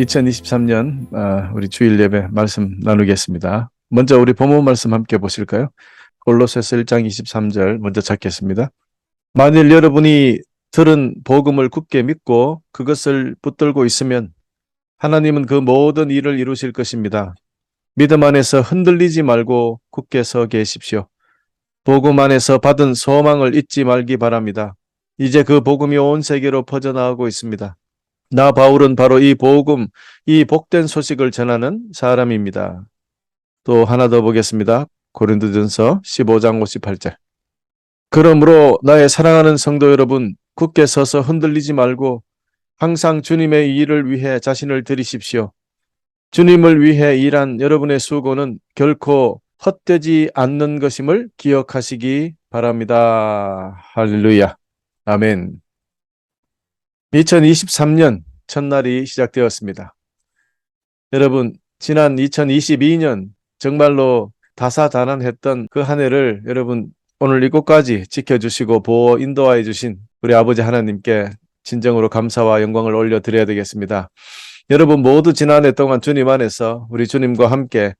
2023년 아, 우리 주일 예배 말씀 나누겠습니다. 먼저 우리 본문 말씀 함께 보실까요? 골로새서 1장 23절 먼저 찾겠습니다. 만일 여러분이 들은 복음을 굳게 믿고 그것을 붙들고 있으면 하나님은 그 모든 일을 이루실 것입니다. 믿음 안에서 흔들리지 말고 굳게 서 계십시오. 복음 안에서 받은 소망을 잊지 말기 바랍니다. 이제 그 복음이 온 세계로 퍼져나가고 있습니다. 나 바울은 바로 이 복음, 이 복된 소식을 전하는 사람입니다. 또 하나 더 보겠습니다. 고린도전서 15장 58절. 그러므로 나의 사랑하는 성도 여러분, 굳게 서서 흔들리지 말고 항상 주님의 일을 위해 자신을 들이십시오. 주님을 위해 일한 여러분의 수고는 결코 헛되지 않는 것임을 기억하시기 바랍니다. 할렐루야. 아멘. 2023년 첫날이 시작되었습니다. 여러분, 지난 2022년 정말로 다사다난했던 그 한 해를 여러분 오늘 이곳까지 지켜주시고 보호 인도하여 주신 우리 아버지 하나님께 진정으로 감사와 영광을 올려드려야 되겠습니다. 여러분 모두 지난 해 동안 주님 안에서 우리 주님과 함께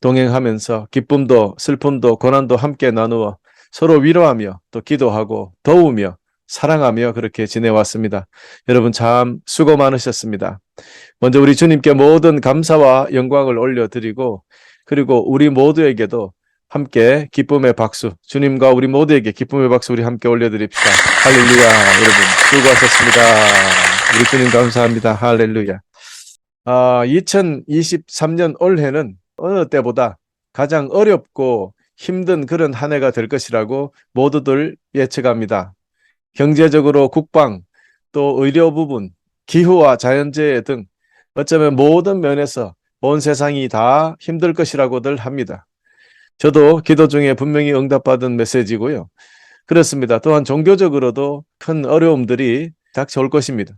동행하면서 기쁨도 슬픔도 고난도 함께 나누어 서로 위로하며 또 기도하고 도우며 사랑하며 그렇게 지내왔습니다. 여러분 참 수고 많으셨습니다. 먼저 우리 주님께 모든 감사와 영광을 올려드리고 그리고 우리 모두에게도 함께 기쁨의 박수 주님과 우리 모두에게 기쁨의 박수 우리 함께 올려드립시다. 할렐루야 여러분 수고하셨습니다. 우리 주님 감사합니다. 할렐루야. 아, 2023년 올해는 어느 때보다 가장 어렵고 힘든 그런 한 해가 될 것이라고 모두들 예측합니다. 경제적으로 국방, 또 의료 부분, 기후와 자연재해 등 어쩌면 모든 면에서 온 세상이 다 힘들 것이라고들 합니다. 저도 기도 중에 분명히 응답받은 메시지고요. 그렇습니다. 또한 종교적으로도 큰 어려움들이 닥쳐올 것입니다.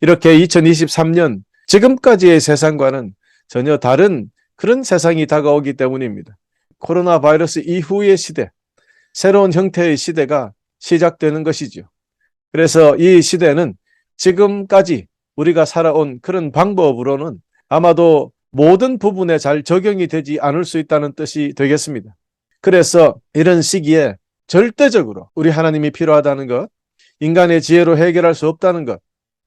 이렇게 2023년 지금까지의 세상과는 전혀 다른 그런 세상이 다가오기 때문입니다. 코로나 바이러스 이후의 시대, 새로운 형태의 시대가 시작되는 것이죠. 그래서 이 시대는 지금까지 우리가 살아온 그런 방법으로는 아마도 모든 부분에 잘 적용이 되지 않을 수 있다는 뜻이 되겠습니다. 그래서 이런 시기에 절대적으로 우리 하나님이 필요하다는 것, 인간의 지혜로 해결할 수 없다는 것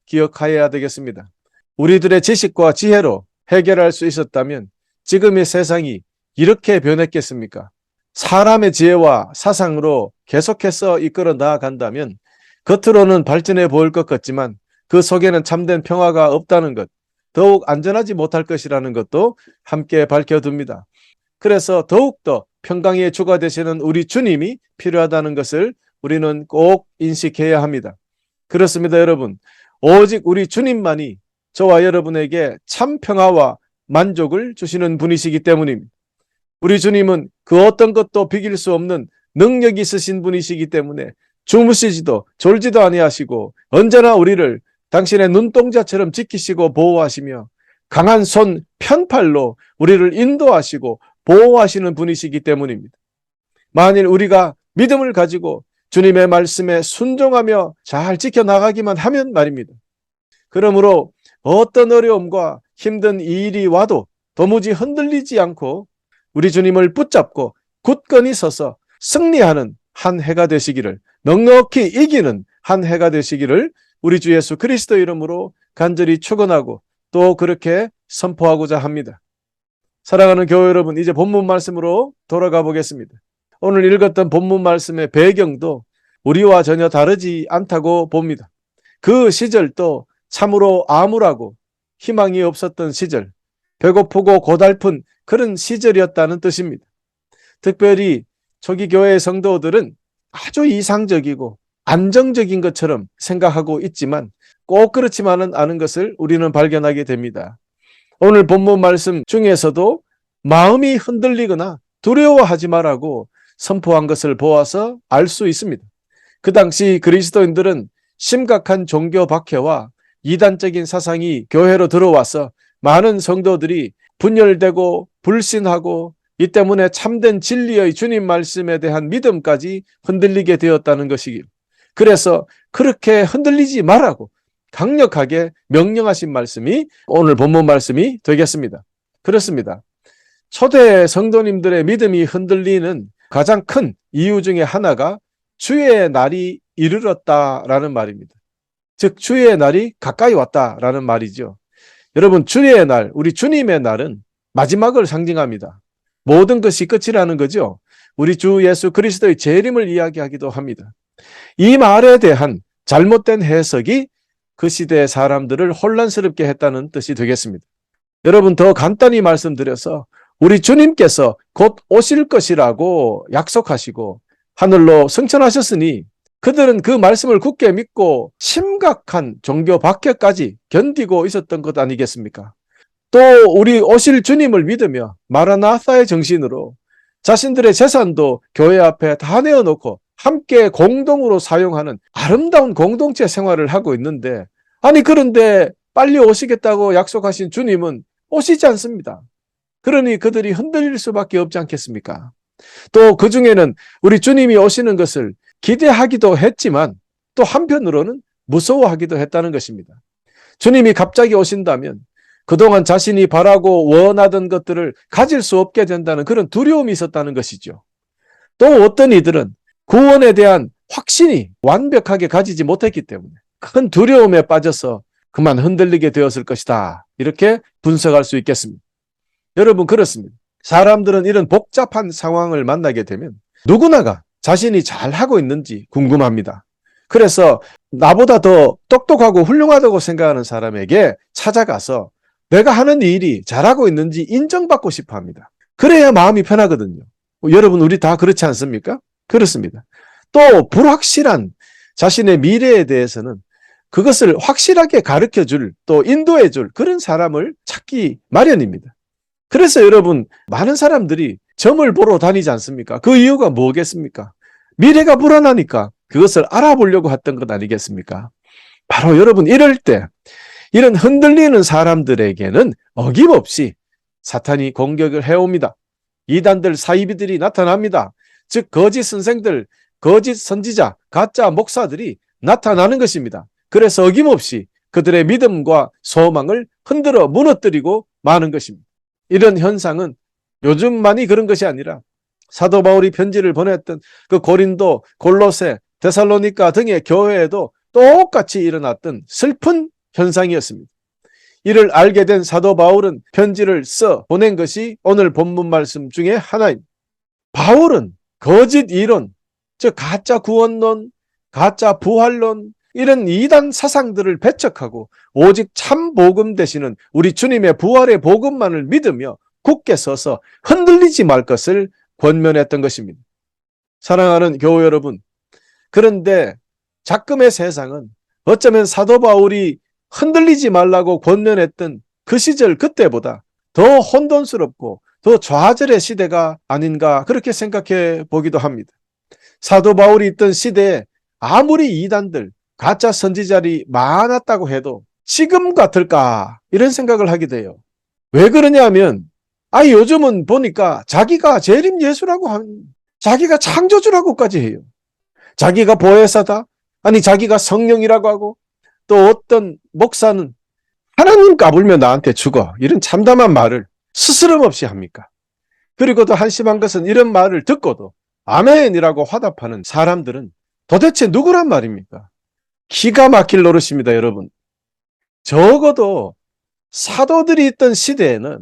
기억하여야 되겠습니다. 우리들의 지식과 지혜로 해결할 수 있었다면 지금의 세상이 이렇게 변했겠습니까? 사람의 지혜와 사상으로 계속해서 이끌어 나아간다면 겉으로는 발전해 보일 것 같지만 그 속에는 참된 평화가 없다는 것, 더욱 안전하지 못할 것이라는 것도 함께 밝혀둡니다. 그래서 더욱더 평강의 주가 되시는 우리 주님이 필요하다는 것을 우리는 꼭 인식해야 합니다. 그렇습니다, 여러분. 오직 우리 주님만이 저와 여러분에게 참 평화와 만족을 주시는 분이시기 때문입니다. 우리 주님은 그 어떤 것도 비길 수 없는 능력 있으신 분이시기 때문에 주무시지도 졸지도 아니하시고 언제나 우리를 당신의 눈동자처럼 지키시고 보호하시며 강한 손 편팔로 우리를 인도하시고 보호하시는 분이시기 때문입니다. 만일 우리가 믿음을 가지고 주님의 말씀에 순종하며 잘 지켜나가기만 하면 말입니다. 그러므로 어떤 어려움과 힘든 일이 와도 도무지 흔들리지 않고 우리 주님을 붙잡고 굳건히 서서 승리하는 한 해가 되시기를 넉넉히 이기는 한 해가 되시기를 우리 주 예수 그리스도 이름으로 간절히 축원하고 또 그렇게 선포하고자 합니다. 사랑하는 교회 여러분, 이제 본문 말씀으로 돌아가 보겠습니다. 오늘 읽었던 본문 말씀의 배경도 우리와 전혀 다르지 않다고 봅니다. 그 시절도 참으로 암울하고 희망이 없었던 시절, 배고프고 고달픈 그런 시절이었다는 뜻입니다. 특별히 초기 교회의 성도들은 아주 이상적이고 안정적인 것처럼 생각하고 있지만 꼭 그렇지만은 않은 것을 우리는 발견하게 됩니다. 오늘 본문 말씀 중에서도 마음이 흔들리거나 두려워하지 말라고 선포한 것을 보아서 알 수 있습니다. 그 당시 그리스도인들은 심각한 종교 박해와 이단적인 사상이 교회로 들어와서 많은 성도들이 분열되고 불신하고 이 때문에 참된 진리의 주님 말씀에 대한 믿음까지 흔들리게 되었다는 것이기요. 그래서 그렇게 흔들리지 말라고 강력하게 명령하신 말씀이 오늘 본문 말씀이 되겠습니다. 그렇습니다. 초대 성도님들의 믿음이 흔들리는 가장 큰 이유 중에 하나가 주의 날이 이르렀다라는 말입니다. 즉 주의 날이 가까이 왔다라는 말이죠. 여러분 주의 날, 우리 주님의 날은 마지막을 상징합니다. 모든 것이 끝이라는 거죠. 우리 주 예수 그리스도의 재림을 이야기하기도 합니다. 이 말에 대한 잘못된 해석이 그 시대의 사람들을 혼란스럽게 했다는 뜻이 되겠습니다. 여러분 더 간단히 말씀드려서 우리 주님께서 곧 오실 것이라고 약속하시고 하늘로 승천하셨으니 그들은 그 말씀을 굳게 믿고 심각한 종교 박해까지 견디고 있었던 것 아니겠습니까? 또 우리 오실 주님을 믿으며 마라나사의 정신으로 자신들의 재산도 교회 앞에 다 내어놓고 함께 공동으로 사용하는 아름다운 공동체 생활을 하고 있는데 아니 그런데 빨리 오시겠다고 약속하신 주님은 오시지 않습니다. 그러니 그들이 흔들릴 수밖에 없지 않겠습니까? 또 그 중에는 우리 주님이 오시는 것을 기대하기도 했지만 또 한편으로는 무서워하기도 했다는 것입니다. 주님이 갑자기 오신다면 그동안 자신이 바라고 원하던 것들을 가질 수 없게 된다는 그런 두려움이 있었다는 것이죠. 또 어떤 이들은 구원에 대한 확신이 완벽하게 가지지 못했기 때문에 큰 두려움에 빠져서 그만 흔들리게 되었을 것이다. 이렇게 분석할 수 있겠습니다. 여러분 그렇습니다. 사람들은 이런 복잡한 상황을 만나게 되면 누구나가 자신이 잘 하고 있는지 궁금합니다. 그래서 나보다 더 똑똑하고 훌륭하다고 생각하는 사람에게 찾아가서 내가 하는 일이 잘하고 있는지 인정받고 싶어 합니다. 그래야 마음이 편하거든요. 여러분, 우리 다 그렇지 않습니까? 그렇습니다. 또, 불확실한 자신의 미래에 대해서는 그것을 확실하게 가르쳐 줄, 또 인도해 줄 그런 사람을 찾기 마련입니다. 그래서 여러분, 많은 사람들이 점을 보러 다니지 않습니까? 그 이유가 뭐겠습니까? 미래가 불안하니까 그것을 알아보려고 했던 것 아니겠습니까? 바로 여러분, 이럴 때, 이런 흔들리는 사람들에게는 어김없이 사탄이 공격을 해옵니다. 이단들 사이비들이 나타납니다. 즉 거짓 선생들, 거짓 선지자, 가짜 목사들이 나타나는 것입니다. 그래서 어김없이 그들의 믿음과 소망을 흔들어 무너뜨리고 마는 것입니다. 이런 현상은 요즘만이 그런 것이 아니라 사도 바울이 편지를 보냈던 그 고린도, 골로세, 데살로니카 등의 교회에도 똑같이 일어났던 슬픈 현상이었습니다. 이를 알게 된 사도 바울은 편지를 써 보낸 것이 오늘 본문 말씀 중에 하나입니다. 바울은 거짓 이론, 즉 가짜 구원론, 가짜 부활론 이런 이단 사상들을 배척하고 오직 참 복음 되시는 우리 주님의 부활의 복음만을 믿으며 굳게 서서 흔들리지 말 것을 권면했던 것입니다. 사랑하는 교우 여러분, 그런데 작금의 세상은 어쩌면 사도 바울이 흔들리지 말라고 권면했던 그 시절 그때보다 더 혼돈스럽고 더 좌절의 시대가 아닌가 그렇게 생각해 보기도 합니다. 사도 바울이 있던 시대에 아무리 이단들, 가짜 선지자들이 많았다고 해도 지금 같을까 이런 생각을 하게 돼요. 왜 그러냐 하면 아 요즘은 보니까 자기가 재림 예수라고 한 자기가 창조주라고까지 해요. 자기가 보혜사다. 아니 자기가 성령이라고 하고 또 어떤 목사는 하나님 까불면 나한테 죽어. 이런 참담한 말을 스스럼 없이 합니까? 그리고 또 한심한 것은 이런 말을 듣고도 아멘이라고 화답하는 사람들은 도대체 누구란 말입니까? 기가 막힐 노릇입니다, 여러분. 적어도 사도들이 있던 시대에는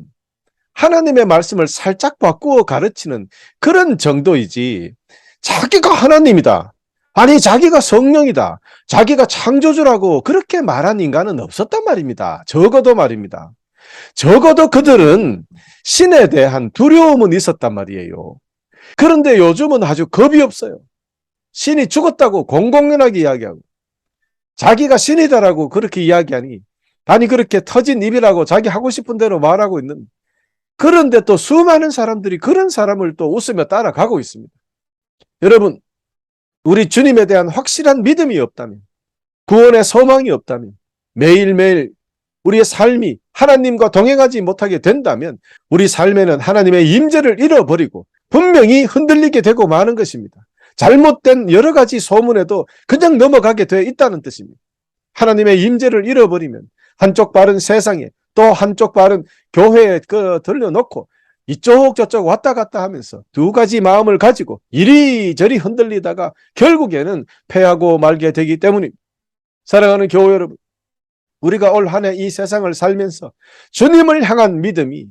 하나님의 말씀을 살짝 바꾸어 가르치는 그런 정도이지 자기가 하나님이다. 아니 자기가 성령이다. 자기가 창조주라고 그렇게 말한 인간은 없었단 말입니다. 적어도 말입니다. 적어도 그들은 신에 대한 두려움은 있었단 말이에요. 그런데 요즘은 아주 겁이 없어요. 신이 죽었다고 공공연하게 이야기하고 자기가 신이다라고 그렇게 이야기하니 아니 그렇게 터진 입이라고 자기 하고 싶은 대로 말하고 있는 그런데 또 수많은 사람들이 그런 사람을 또 웃으며 따라가고 있습니다. 여러분 우리 주님에 대한 확실한 믿음이 없다면, 구원의 소망이 없다면, 매일매일 우리의 삶이 하나님과 동행하지 못하게 된다면 우리 삶에는 하나님의 임재를 잃어버리고 분명히 흔들리게 되고 마는 것입니다. 잘못된 여러 가지 소문에도 그냥 넘어가게 되어 있다는 뜻입니다. 하나님의 임재를 잃어버리면 한쪽 발은 세상에 또 한쪽 발은 교회에 그 들려놓고 이쪽 저쪽 왔다 갔다 하면서 두 가지 마음을 가지고 이리저리 흔들리다가 결국에는 패하고 말게 되기 때문입니다. 사랑하는 교회 여러분, 우리가 올 한 해 이 세상을 살면서 주님을 향한 믿음이,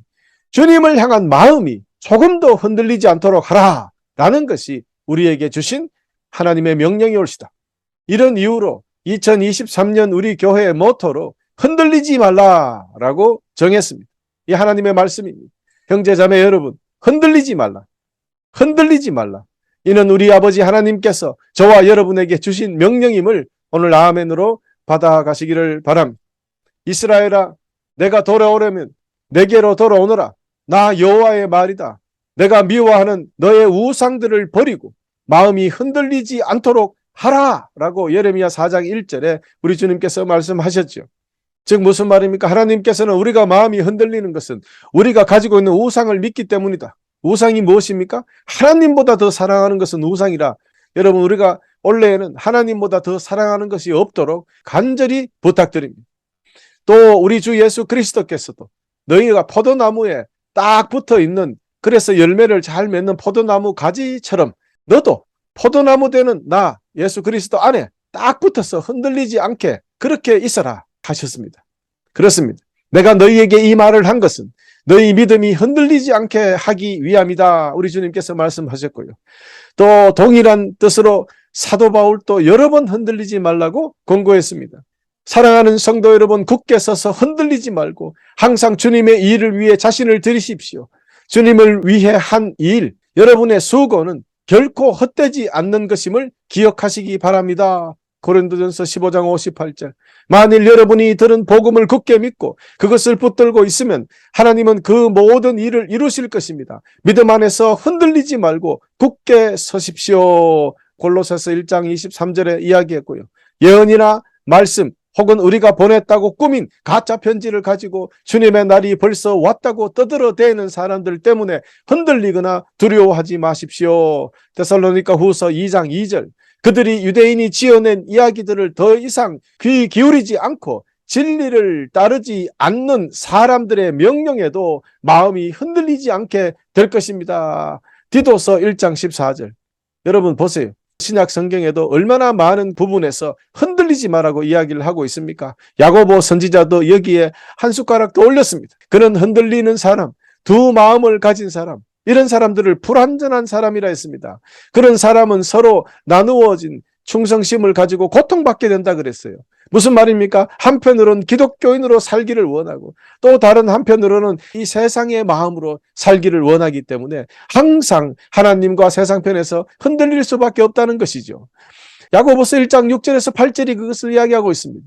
주님을 향한 마음이 조금도 흔들리지 않도록 하라 라는 것이 우리에게 주신 하나님의 명령이 올시다. 이런 이유로 2023년 우리 교회의 모토로 흔들리지 말라라고 정했습니다. 이 하나님의 말씀입니다. 형제 자매 여러분, 흔들리지 말라. 흔들리지 말라. 이는 우리 아버지 하나님께서 저와 여러분에게 주신 명령임을 오늘 아멘으로 받아가시기를 바랍니다. 이스라엘아, 내가 돌아오려면 내게로 돌아오너라. 나 여호와의 말이다. 내가 미워하는 너의 우상들을 버리고 마음이 흔들리지 않도록 하라라고 예레미야 4장 1절에 우리 주님께서 말씀하셨죠. 즉 무슨 말입니까? 하나님께서는 우리가 마음이 흔들리는 것은 우리가 가지고 있는 우상을 믿기 때문이다. 우상이 무엇입니까? 하나님보다 더 사랑하는 것은 우상이라. 여러분 우리가 원래는 하나님보다 더 사랑하는 것이 없도록 간절히 부탁드립니다. 또 우리 주 예수 그리스도께서도 너희가 포도나무에 딱 붙어 있는 그래서 열매를 잘 맺는 포도나무 가지처럼 너도 포도나무 되는 나 예수 그리스도 안에 딱 붙어서 흔들리지 않게 그렇게 있어라 하셨습니다. 그렇습니다. 내가 너희에게 이 말을 한 것은 너희 믿음이 흔들리지 않게 하기 위함이다. 우리 주님께서 말씀하셨고요. 또 동일한 뜻으로 사도 바울도 여러 번 흔들리지 말라고 권고했습니다. 사랑하는 성도 여러분 굳게 서서 흔들리지 말고 항상 주님의 일을 위해 자신을 들이십시오. 주님을 위해 한 일, 여러분의 수고는 결코 헛되지 않는 것임을 기억하시기 바랍니다. 고린도전서 15장 58절. 만일 여러분이 들은 복음을 굳게 믿고 그것을 붙들고 있으면 하나님은 그 모든 일을 이루실 것입니다. 믿음 안에서 흔들리지 말고 굳게 서십시오. 골로새서 1장 23절에 이야기했고요. 예언이나 말씀 혹은 우리가 보냈다고 꾸민 가짜 편지를 가지고 주님의 날이 벌써 왔다고 떠들어대는 사람들 때문에 흔들리거나 두려워하지 마십시오. 데살로니가 후서 2장 2절 그들이 유대인이 지어낸 이야기들을 더 이상 귀 기울이지 않고 진리를 따르지 않는 사람들의 명령에도 마음이 흔들리지 않게 될 것입니다. 디도서 1장 14절. 여러분 보세요. 신약 성경에도 얼마나 많은 부분에서 흔들리지 말라고 이야기를 하고 있습니까? 야고보 선지자도 여기에 한 숟가락 더 올렸습니다. 그는 흔들리는 사람, 두 마음을 가진 사람, 이런 사람들을 불완전한 사람이라 했습니다. 그런 사람은 서로 나누어진 충성심을 가지고 고통받게 된다 그랬어요. 무슨 말입니까? 한편으로는 기독교인으로 살기를 원하고 또 다른 한편으로는 이 세상의 마음으로 살기를 원하기 때문에 항상 하나님과 세상 편에서 흔들릴 수밖에 없다는 것이죠. 야고보서 1장 6절에서 8절이 그것을 이야기하고 있습니다.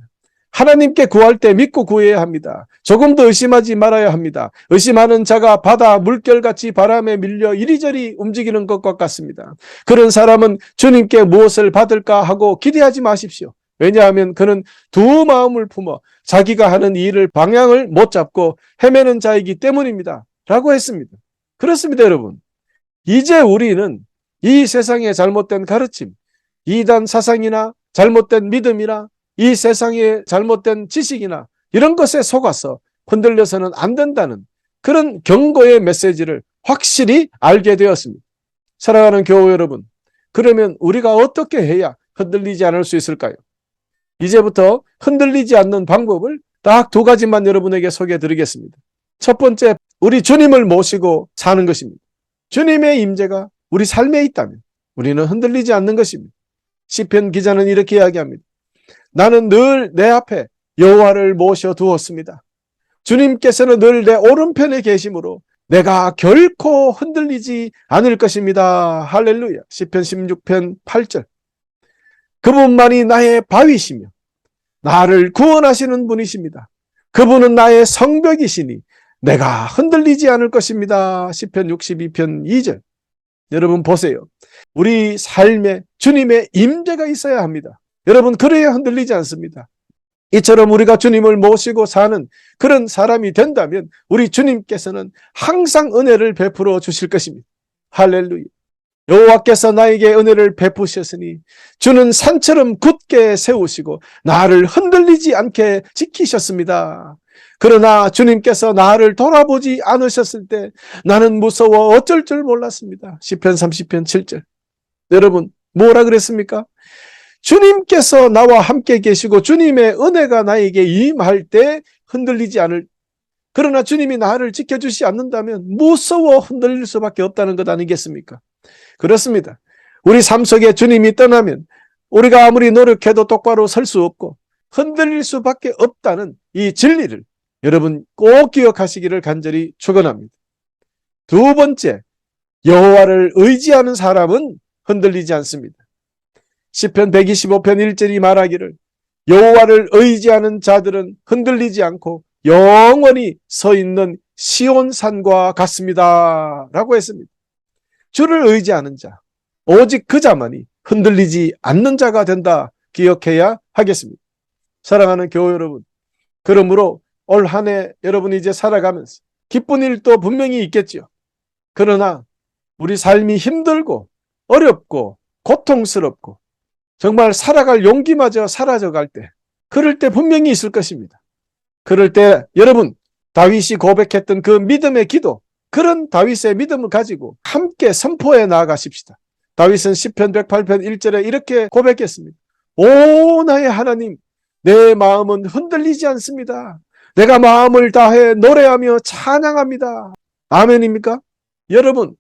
하나님께 구할 때 믿고 구해야 합니다. 조금 더 의심하지 말아야 합니다. 의심하는 자가 바다 물결같이 바람에 밀려 이리저리 움직이는 것과 같습니다. 그런 사람은 주님께 무엇을 받을까 하고 기대하지 마십시오. 왜냐하면 그는 두 마음을 품어 자기가 하는 일을 방향을 못 잡고 헤매는 자이기 때문입니다. 라고 했습니다. 그렇습니다, 여러분. 이제 우리는 이 세상의 잘못된 가르침, 이단 사상이나 잘못된 믿음이나 이 세상의 잘못된 지식이나 이런 것에 속아서 흔들려서는 안 된다는 그런 경고의 메시지를 확실히 알게 되었습니다. 사랑하는 교우 여러분, 그러면 우리가 어떻게 해야 흔들리지 않을 수 있을까요? 이제부터 흔들리지 않는 방법을 딱 두 가지만 여러분에게 소개해 드리겠습니다. 첫 번째, 우리 주님을 모시고 사는 것입니다. 주님의 임재가 우리 삶에 있다면 우리는 흔들리지 않는 것입니다. 시편 기자는 이렇게 이야기합니다. 나는 늘 내 앞에 여호와를 모셔 두었습니다. 주님께서는 늘 내 오른편에 계심으로 내가 결코 흔들리지 않을 것입니다. 할렐루야. 시편 16편 8절. 그분만이 나의 바위시며 나를 구원하시는 분이십니다. 그분은 나의 성벽이시니 내가 흔들리지 않을 것입니다. 시편 62편 2절. 여러분 보세요. 우리 삶에 주님의 임재가 있어야 합니다. 여러분 그래야 흔들리지 않습니다. 이처럼 우리가 주님을 모시고 사는 그런 사람이 된다면 우리 주님께서는 항상 은혜를 베풀어 주실 것입니다. 할렐루야. 여호와께서 나에게 은혜를 베푸셨으니 주는 산처럼 굳게 세우시고 나를 흔들리지 않게 지키셨습니다. 그러나 주님께서 나를 돌아보지 않으셨을 때 나는 무서워 어쩔 줄 몰랐습니다. 시편 30편 7절. 여러분 뭐라 그랬습니까? 주님께서 나와 함께 계시고 주님의 은혜가 나에게 임할 때 흔들리지 않을 그러나 주님이 나를 지켜주시 않는다면 무서워 흔들릴 수밖에 없다는 것 아니겠습니까? 그렇습니다. 우리 삶 속에 주님이 떠나면 우리가 아무리 노력해도 똑바로 설 수 없고 흔들릴 수밖에 없다는 이 진리를 여러분 꼭 기억하시기를 간절히 축원합니다. 두 번째, 여호와를 의지하는 사람은 흔들리지 않습니다. 시편 125편 1절이 말하기를 여호와를 의지하는 자들은 흔들리지 않고 영원히 서 있는 시온산과 같습니다. 라고 했습니다. 주를 의지하는 자, 오직 그 자만이 흔들리지 않는 자가 된다 기억해야 하겠습니다. 사랑하는 교회 여러분, 그러므로 올 한 해 여러분이 이제 살아가면서 기쁜 일도 분명히 있겠지요. 그러나 우리 삶이 힘들고 어렵고 고통스럽고 정말 살아갈 용기마저 사라져 갈 때, 그럴 때 분명히 있을 것입니다. 그럴 때 여러분 다윗이 고백했던 그 믿음의 기도 그런 다윗의 믿음을 가지고 함께 선포해 나아가십시다. 다윗은 시편 108편 1절에 이렇게 고백했습니다. 오 나의 하나님 내 마음은 흔들리지 않습니다. 내가 마음을 다해 노래하며 찬양합니다. 아멘입니까? 여러분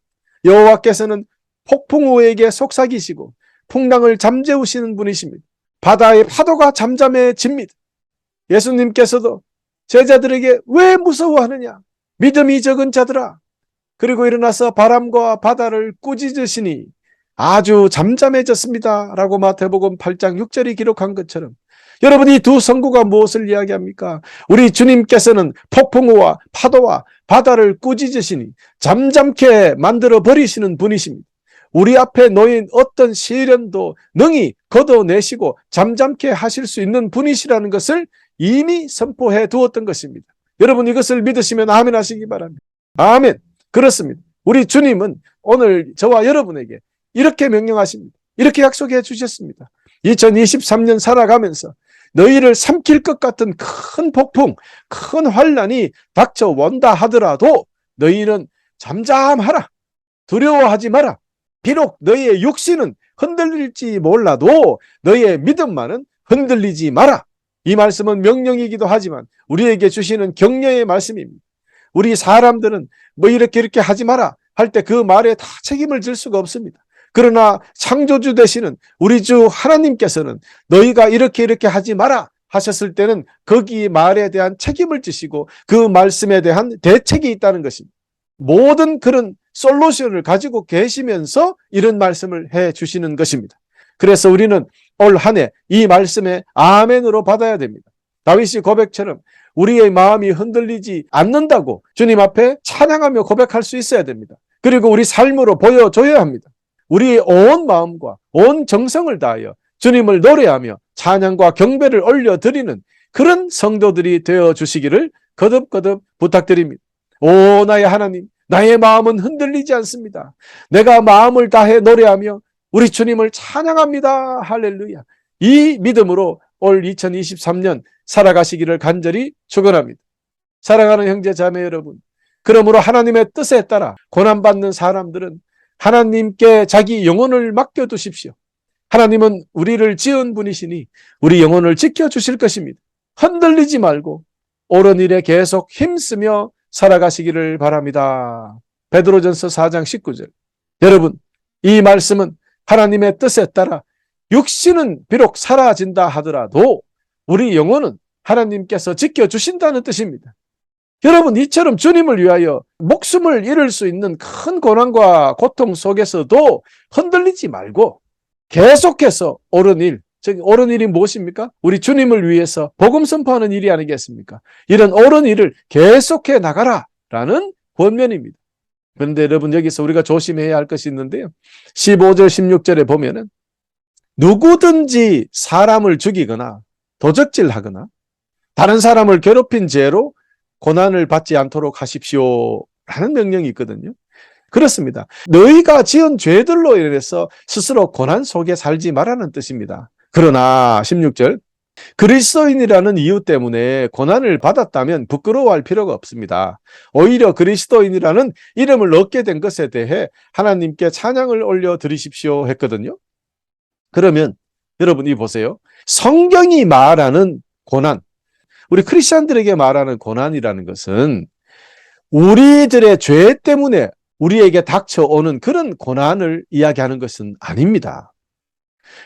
여호와께서는 폭풍우에게 속삭이시고 풍랑을 잠재우시는 분이십니다. 바다의 파도가 잠잠해집니다. 예수님께서도 제자들에게 왜 무서워하느냐? 믿음이 적은 자들아. 그리고 일어나서 바람과 바다를 꾸짖으시니 아주 잠잠해졌습니다. 라고 마태복음 8장 6절이 기록한 것처럼 여러분 이 두 성구가 무엇을 이야기합니까? 우리 주님께서는 폭풍우와 파도와 바다를 꾸짖으시니 잠잠케 만들어 버리시는 분이십니다. 우리 앞에 놓인 어떤 시련도 능히 걷어내시고 잠잠케 하실 수 있는 분이시라는 것을 이미 선포해 두었던 것입니다. 여러분 이것을 믿으시면 아멘 하시기 바랍니다. 아멘. 그렇습니다. 우리 주님은 오늘 저와 여러분에게 이렇게 명령하십니다. 이렇게 약속해 주셨습니다. 2023년 살아가면서 너희를 삼킬 것 같은 큰 폭풍, 큰 환란이 닥쳐온다 하더라도 너희는 잠잠하라. 두려워하지 마라. 비록 너희의 육신은 흔들릴지 몰라도 너희의 믿음만은 흔들리지 마라. 이 말씀은 명령이기도 하지만 우리에게 주시는 격려의 말씀입니다. 우리 사람들은 뭐 이렇게 이렇게 하지 마라 할 때 그 말에 다 책임을 질 수가 없습니다. 그러나 창조주 되시는 우리 주 하나님께서는 너희가 이렇게 이렇게 하지 마라 하셨을 때는 거기 말에 대한 책임을 지시고 그 말씀에 대한 대책이 있다는 것입니다. 모든 그런 솔루션을 가지고 계시면서 이런 말씀을 해 주시는 것입니다. 그래서 우리는 올 한 해 이 말씀에 아멘으로 받아야 됩니다. 다윗이 고백처럼 우리의 마음이 흔들리지 않는다고 주님 앞에 찬양하며 고백할 수 있어야 됩니다. 그리고 우리 삶으로 보여줘야 합니다. 우리의 온 마음과 온 정성을 다하여 주님을 노래하며 찬양과 경배를 올려드리는 그런 성도들이 되어 주시기를 거듭거듭 부탁드립니다. 오 나의 하나님 나의 마음은 흔들리지 않습니다. 내가 마음을 다해 노래하며 우리 주님을 찬양합니다. 할렐루야. 이 믿음으로 올 2023년 살아가시기를 간절히 축원합니다. 사랑하는 형제 자매 여러분. 그러므로 하나님의 뜻에 따라 고난받는 사람들은 하나님께 자기 영혼을 맡겨 두십시오. 하나님은 우리를 지은 분이시니 우리 영혼을 지켜 주실 것입니다. 흔들리지 말고 옳은 일에 계속 힘쓰며 살아가시기를 바랍니다. 베드로전서 4장 19절. 여러분, 이 말씀은 하나님의 뜻에 따라 육신은 비록 사라진다 하더라도 우리 영혼은 하나님께서 지켜주신다는 뜻입니다. 여러분, 이처럼 주님을 위하여 목숨을 잃을 수 있는 큰 고난과 고통 속에서도 흔들리지 말고 계속해서 옳은 일, 즉 옳은 일이 무엇입니까? 우리 주님을 위해서 복음 선포하는 일이 아니겠습니까? 이런 옳은 일을 계속해 나가라라는 권면입니다. 그런데 여러분 여기서 우리가 조심해야 할 것이 있는데요. 15절 16절에 보면은 누구든지 사람을 죽이거나 도적질하거나 다른 사람을 괴롭힌 죄로 고난을 받지 않도록 하십시오 라는 명령이 있거든요. 그렇습니다. 너희가 지은 죄들로 인해서 스스로 고난 속에 살지 말라는 뜻입니다. 그러나 16절 그리스도인이라는 이유 때문에 고난을 받았다면 부끄러워할 필요가 없습니다. 오히려 그리스도인이라는 이름을 얻게 된 것에 대해 하나님께 찬양을 올려 드리십시오 했거든요. 그러면 여러분 이 보세요. 성경이 말하는 고난, 우리 크리스천들에게 말하는 고난이라는 것은 우리들의 죄 때문에 우리에게 닥쳐오는 그런 고난을 이야기하는 것은 아닙니다.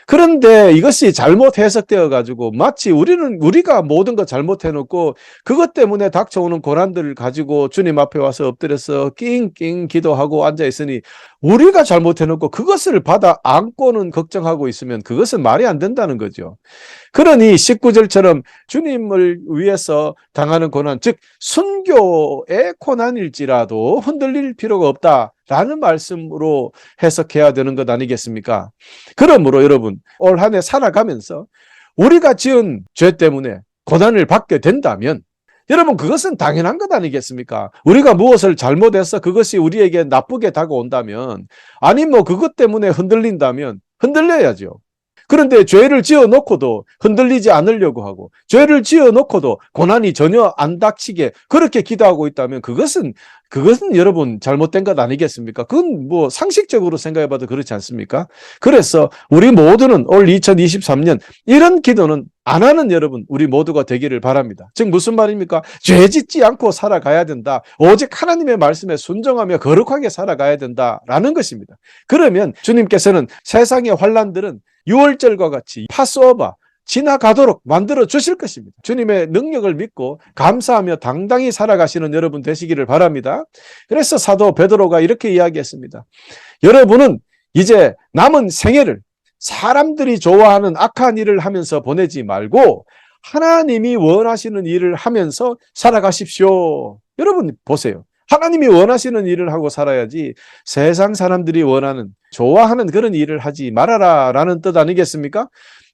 그런데 이것이 잘못 해석되어 가지고 마치 우리는 우리가 모든 거 잘못해 놓고 그것 때문에 닥쳐오는 고난들을 가지고 주님 앞에 와서 엎드려서 낑낑 기도하고 앉아 있으니 우리가 잘못해 놓고 그것을 받아 안고는 걱정하고 있으면 그것은 말이 안 된다는 거죠. 그러니 19절처럼 주님을 위해서 당하는 고난, 즉 순교의 고난일지라도 흔들릴 필요가 없다 라는 말씀으로 해석해야 되는 것 아니겠습니까? 그러므로 여러분 올 한 해 살아가면서 우리가 지은 죄 때문에 고난을 받게 된다면 여러분 그것은 당연한 것 아니겠습니까? 우리가 무엇을 잘못해서 그것이 우리에게 나쁘게 다가온다면 아니 뭐 그것 때문에 흔들린다면 흔들려야죠. 그런데 죄를 지어 놓고도 흔들리지 않으려고 하고 죄를 지어 놓고도 고난이 전혀 안 닥치게 그렇게 기도하고 있다면 그것은 그것은 여러분 잘못된 것 아니겠습니까? 그건 뭐 상식적으로 생각해 봐도 그렇지 않습니까? 그래서 우리 모두는 올 2023년 이런 기도는 안 하는 여러분 우리 모두가 되기를 바랍니다. 즉 무슨 말입니까? 죄 짓지 않고 살아가야 된다. 오직 하나님의 말씀에 순종하며 거룩하게 살아가야 된다라는 것입니다. 그러면 주님께서는 세상의 환란들은 6월절과 같이 파스오버 지나가도록 만들어 주실 것입니다. 주님의 능력을 믿고 감사하며 당당히 살아가시는 여러분 되시기를 바랍니다. 그래서 사도 베드로가 이렇게 이야기했습니다. 여러분은 이제 남은 생애를 사람들이 좋아하는 악한 일을 하면서 보내지 말고 하나님이 원하시는 일을 하면서 살아가십시오. 여러분 보세요. 하나님이 원하시는 일을 하고 살아야지 세상 사람들이 원하는 좋아하는 그런 일을 하지 말아라 라는 뜻 아니겠습니까?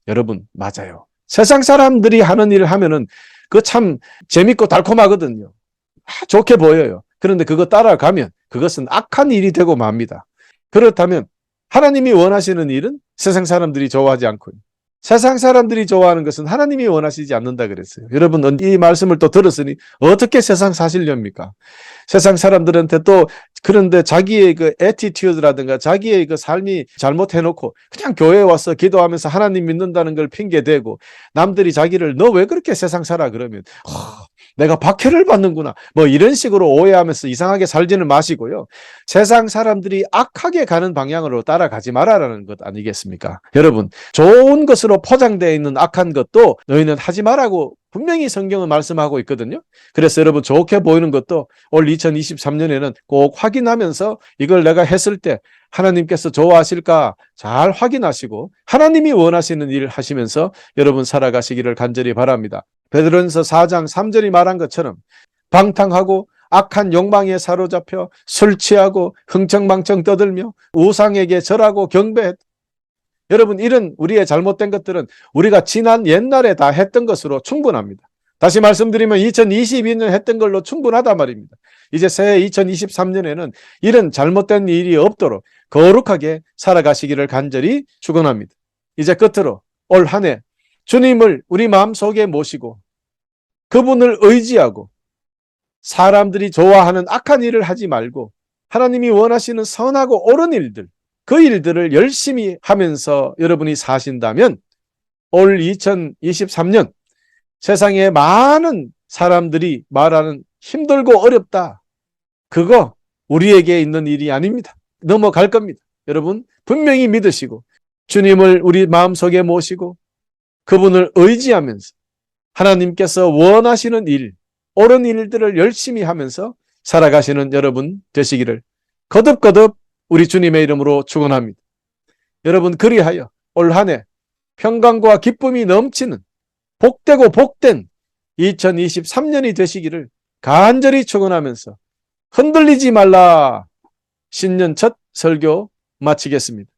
여러분 맞아요. 세상 사람들이 하는 일을 하면은 그 참 재밌고 달콤하거든요. 아, 좋게 보여요. 그런데 그거 따라가면 그것은 악한 일이 되고 맙니다. 그렇다면 하나님이 원하시는 일은 세상 사람들이 좋아하지 않고 세상 사람들이 좋아하는 것은 하나님이 원하시지 않는다 그랬어요. 여러분 이 말씀을 또 들었으니 어떻게 세상 사시렵니까? 세상 사람들한테 또 그런데 자기의 그 에티튜드라든가 자기의 그 삶이 잘못해 놓고 그냥 교회에 와서 기도하면서 하나님 믿는다는 걸 핑계 대고 남들이 자기를 너 왜 그렇게 세상 살아 그러면 어, 내가 박해를 받는구나. 뭐 이런 식으로 오해하면서 이상하게 살지는 마시고요. 세상 사람들이 악하게 가는 방향으로 따라가지 말아라는 것 아니겠습니까? 여러분, 좋은 것으로 포장되어 있는 악한 것도 너희는 하지 말라고 분명히 성경은 말씀하고 있거든요. 그래서 여러분 좋게 보이는 것도 올 2023년에는 꼭 확인하면서 이걸 내가 했을 때 하나님께서 좋아하실까 잘 확인하시고 하나님이 원하시는 일을 하시면서 여러분 살아가시기를 간절히 바랍니다. 베드로전서 4장 3절이 말한 것처럼 방탕하고 악한 욕망에 사로잡혀 술 취하고 흥청망청 떠들며 우상에게 절하고 경배했 여러분 이런 우리의 잘못된 것들은 우리가 지난 옛날에 다 했던 것으로 충분합니다. 다시 말씀드리면 2022년 했던 걸로 충분하다 말입니다. 이제 새해 2023년에는 이런 잘못된 일이 없도록 거룩하게 살아가시기를 간절히 축원합니다. 이제 끝으로 올 한 해 주님을 우리 마음속에 모시고 그분을 의지하고 사람들이 좋아하는 악한 일을 하지 말고 하나님이 원하시는 선하고 옳은 일들 그 일들을 열심히 하면서 여러분이 사신다면 올 2023년 세상에 많은 사람들이 말하는 힘들고 어렵다. 그거 우리에게 있는 일이 아닙니다. 넘어갈 겁니다. 여러분 분명히 믿으시고 주님을 우리 마음속에 모시고 그분을 의지하면서 하나님께서 원하시는 일, 옳은 일들을 열심히 하면서 살아가시는 여러분 되시기를 거듭거듭 우리 주님의 이름으로 축원합니다. 여러분 그리하여 올 한 해 평강과 기쁨이 넘치는 복되고 복된 2023년이 되시기를 간절히 축원하면서 흔들리지 말라 신년 첫 설교 마치겠습니다.